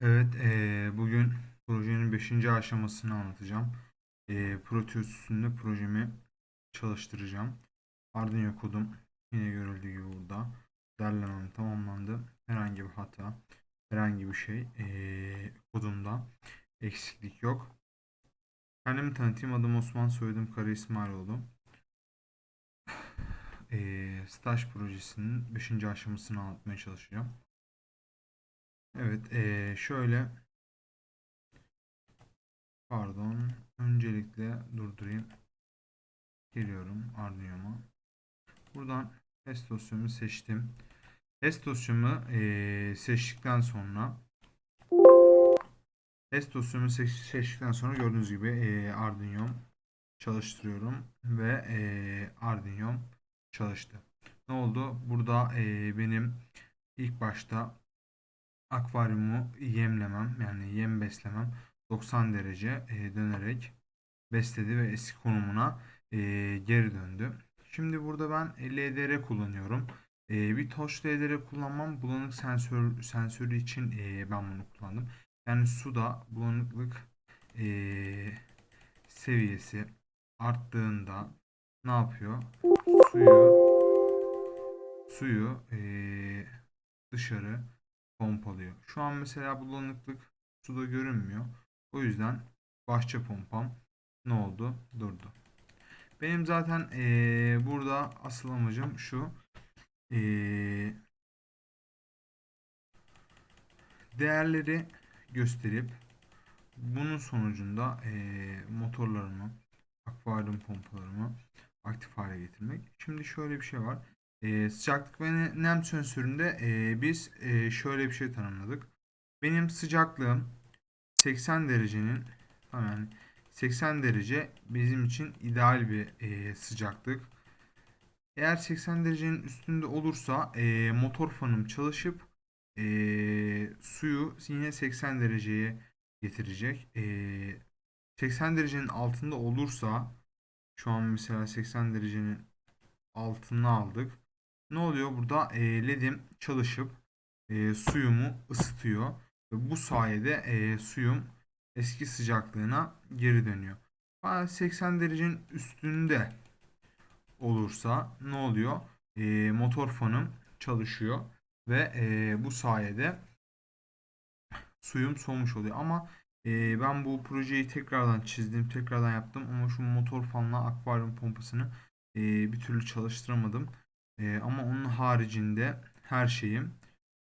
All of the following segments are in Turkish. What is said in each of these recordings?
Evet, eee, bugün projenin 5. aşamasını anlatacağım. Eee Proteus üstünde projemi çalıştıracağım. Arduino kodum yine görüldüğü gibi burada. Derlemem tamamlandı. Herhangi bir hata, herhangi bir şey eee, kodumda eksiklik yok. Kendimi tanıtayım. Adım Osman, soyadım Kara İsmailoğlu. Eee staj projesinin 5. aşamasını anlatmaya çalışacağım. Evet, eee, şöyle Pardon. Öncelikle durdurayım. Geliyorum Arduino'ma. Buradan test dosyomu seçtim. Test dosyomu eee, seçtikten sonra test dosyomu seç- seçtikten sonra gördüğünüz gibi eee Arduino çalıştırıyorum ve eee Arduino çalıştı. Ne oldu? Burada eee, benim ilk başta akvaryumu yemlemem yani yem beslemem 90 derece e, dönerek besledi ve eski konumuna e, geri döndü. Şimdi burada ben LDR kullanıyorum. E, bir touch LDR kullanmam bulanık sensör sensörü için ben bunu kullandım. Yani suda bulanıklık seviyesi arttığında ne yapıyor? Suyu suyu dışarı pompalıyor. Şu an mesela bulanıklık suda görünmüyor. O yüzden bahçe pompam ne oldu? Durdu. Benim zaten eee, burada asıl amacım şu. Eee, değerleri gösterip bunun sonucunda eee, motorlarımı, akvaryum pompalarımı aktif hale getirmek. Şimdi şöyle bir şey var. Eee, sıcaklık ve ne- nem sensöründe eee, biz eee, şöyle bir şey tanımladık. Benim sıcaklığım 80 derecenin yani 80 derece bizim için ideal bir eee, sıcaklık. Eğer 80 derecenin üstünde olursa eee, motor fanım çalışıp eee, suyu yine 80 dereceye getirecek. Eee, 80 derecenin altında olursa şu an mesela 80 derecenin altına aldık. Ne oluyor burada? Eee, LED'im çalışıp eee, suyumu ısıtıyor. Ve bu sayede eee, suyum eski sıcaklığına geri dönüyor. Ha, 80 derecenin üstünde olursa ne oluyor? Eee, motor fanım çalışıyor ve eee, bu sayede suyum soğumuş oluyor. Ama eee, ben bu projeyi tekrardan çizdim, tekrardan yaptım ama şu motor fanla akvaryum pompasını eee, bir türlü çalıştıramadım. Eee, ama onun haricinde her şeyim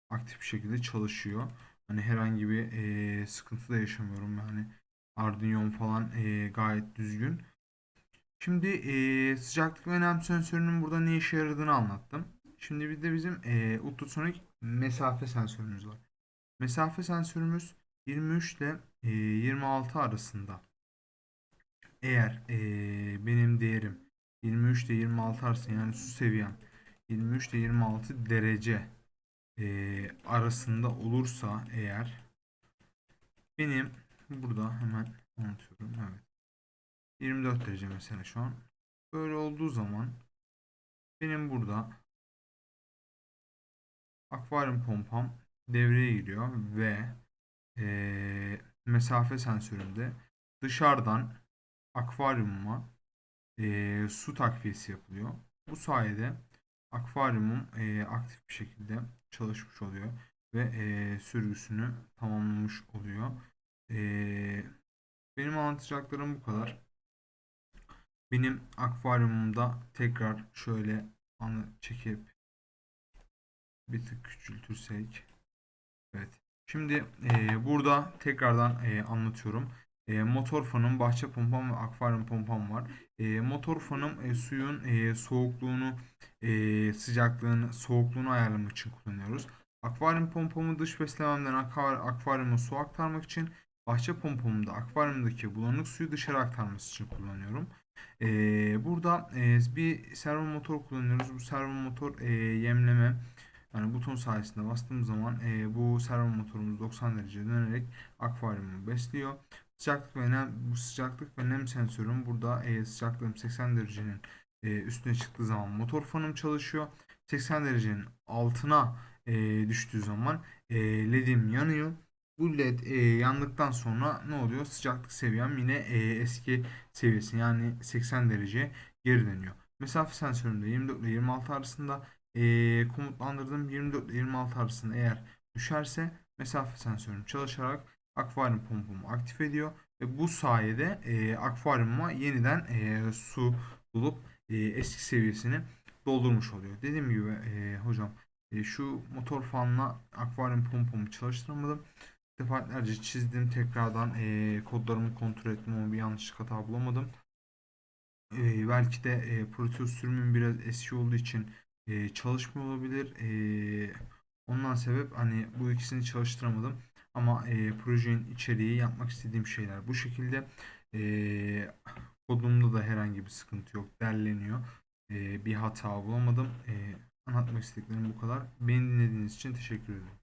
aktif bir şekilde çalışıyor. Hani herhangi bir eee, sıkıntı da yaşamıyorum yani. Arduino falan eee, gayet düzgün. Şimdi eee, sıcaklık ve nem sensörünün burada ne işe yaradığını anlattım. Şimdi bir de bizim eee ultrasonik mesafe sensörümüz var. Mesafe sensörümüz 23 ile eee, 26 arasında. Eğer eee, benim değerim 23 ile 26 arasında yani su seviyem 23 ile 26 derece eee, arasında olursa eğer benim burada hemen anlatıyorum. Evet. 24 derece mesela şu an. Böyle olduğu zaman benim burada akvaryum pompam devreye giriyor ve eee, mesafe sensöründe dışarıdan akvaryumuma eee, su takviyesi yapılıyor. Bu sayede akvaryumum eee, aktif bir şekilde çalışmış oluyor ve eee, sürgüsünü tamamlamış oluyor. Eee, benim anlatacaklarım bu kadar. Benim akvaryumumda tekrar şöyle anı çekip bir tık küçültürsek. Evet. Şimdi eee, burada tekrardan eee, anlatıyorum. Eee, motor fanım, bahçe pompam ve akvaryum pompam var. Eee, motor fanım eee, suyun eee, soğukluğunu, eee, sıcaklığını, soğukluğunu ayarlamak için kullanıyoruz. Akvaryum pompamı dış beslememden akvar- akvaryuma su aktarmak için, bahçe pompamı da akvaryumdaki bulanık suyu dışarı aktarması için kullanıyorum. Eee, burada eee, bir servo motor kullanıyoruz. Bu servo motor eee, yemleme yani buton sayesinde bastığımız zaman eee, bu servo motorumuz 90 derece dönerek akvaryumu besliyor. Sıcaklık ve nem, bu sıcaklık ve nem sensörüm burada eee, sıcaklığım 80 derecenin eee, üstüne çıktığı zaman motor fanım çalışıyor. 80 derecenin altına eee, düştüğü zaman eee, LED'im yanıyor Bu led e, yandıktan sonra ne oluyor? Sıcaklık seviyem yine e, eski seviyesi yani 80 derece geri dönüyor. Mesafe sensörümde 24 ile 26 arasında e, komutlandırdım 24 ile 26 arasında eğer düşerse mesafe sensörüm çalışarak akvaryum pompumu aktif ediyor ve bu sayede e, akvaryumuma yeniden e, su bulup e, eski seviyesini doldurmuş oluyor. Dediğim gibi e, hocam e, şu motor fanla akvaryum pompumu çalıştıramadım. Defalarca çizdim tekrardan e, kodlarımı kontrol ettim ama bir yanlışlık hata bulamadım. E, belki de e, Proteus sürümüm biraz eski olduğu için e, çalışmıyor olabilir. E, ondan sebep hani bu ikisini çalıştıramadım. Ama e, projenin içeriği yapmak istediğim şeyler bu şekilde. E, kodumda da herhangi bir sıkıntı yok. Derleniyor. E, bir hata bulamadım. E, anlatmak istediklerim bu kadar. Beni dinlediğiniz için teşekkür ederim.